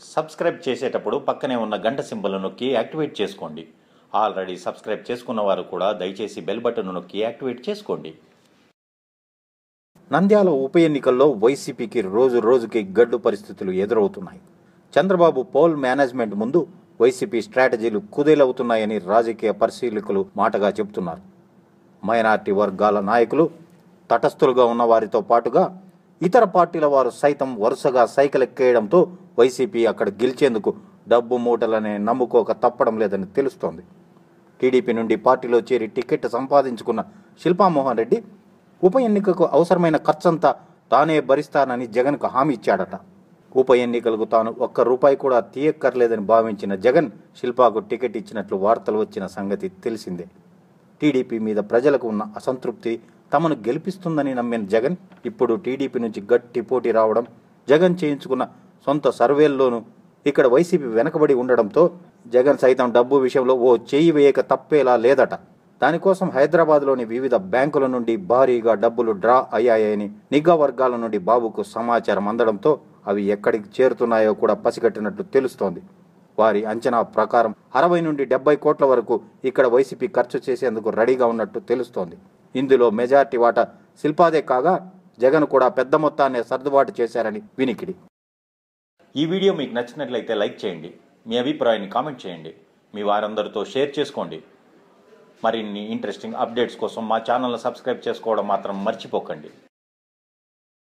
Subscribe చేసేటప్పుడు పక్కనే ఉన్న గంట సింబల్ నొక్కి యాక్టివేట్ చేసుకోండి. ఆల్రెడీ సబ్స్క్రైబ్ చేసుకున్న వారు కూడా దయచేసి బెల్ బటన్ నొక్కి యాక్టివేట్ చేసుకోండి. నంద్యాల ఉప ఎన్నికల్లో వైసీపీకి రోజు రోజుకి గడ్డు పరిస్థితులు ఎదురవుతున్నాయి. చంద్రబాబు పోల్ మేనేజ్మెంట్ ముందు వైసీపీ స్ట్రాటజీలు కుదేలవుతున్నాయని రాజకీయ పరిశీలకులు మాటగా చెబుతున్నారు. మైనార్టీ వర్గాల నాయకులు తటస్థులుగా ఉన్న వారితో పాటుగా ఇతర పార్టీల వారు సైతం వరుసగా సైకిల్ ఎక్కేయడంతో వైసీపీ అక్కడ గెలిచేందుకు డబ్బు మూటలనే నమ్ముకోక తప్పడం లేదని తెలుస్తోంది. టీడీపీ నుండి పార్టీలో చేరి టికెట్ సంపాదించుకున్న శిల్పామోహన్ రెడ్డి ఉప ఎన్నికకు అవసరమైన ఖర్చంతా తానే భరిస్తానని జగన్కు హామీ ఇచ్చాడట. ఉప ఎన్నికలకు తాను ఒక్క రూపాయి కూడా తీయక్కర్లేదని భావించిన జగన్ శిల్పాకు టికెట్ ఇచ్చినట్లు వార్తలు వచ్చిన సంగతి తెలిసిందే. టీడీపీ మీద ప్రజలకు ఉన్న అసంతృప్తి తమను గెలిపిస్తుందని నమ్మిన జగన్ ఇప్పుడు టీడీపీ నుంచి గట్టి పోటీ రావడం జగన్ చేయించుకున్న సొంత సర్వేల్లోనూ ఇక్కడ వైసీపీ వెనకబడి ఉండడంతో జగన్ సైతం డబ్బు విషయంలో ఓ చేయి వేయక తప్పేలా లేదట. దానికోసం హైదరాబాద్లోని వివిధ బ్యాంకుల నుండి భారీగా డబ్బులు డ్రా అయ్యాయని నిఘా వర్గాల నుండి బాబుకు సమాచారం అందడంతో అవి ఎక్కడికి చేరుతున్నాయో కూడా పసిగట్టినట్లు తెలుస్తోంది. వారి అంచనా ప్రకారం అరవై నుండి డెబ్బై కోట్ల వరకు ఇక్కడ వైసీపీ ఖర్చు చేసేందుకు రెడీగా ఉన్నట్టు తెలుస్తోంది. ఇందులో మెజార్టీ వాటా శిల్పాదే కాగా జగన్ కూడా పెద్ద మొత్తాన్ని సర్దుబాటు చేశారని వినికిడి. ఈ వీడియో మీకు నచ్చినట్లయితే లైక్ చేయండి మీ అభిప్రాయాన్ని కామెంట్ చేయండి మీ వారందరితో షేర్ చేసుకోండి. మరిన్ని ఇంట్రెస్టింగ్ అప్డేట్స్ కోసం మా ఛానల్ని సబ్స్క్రైబ్ చేసుకోవడం మాత్రం మర్చిపోకండి.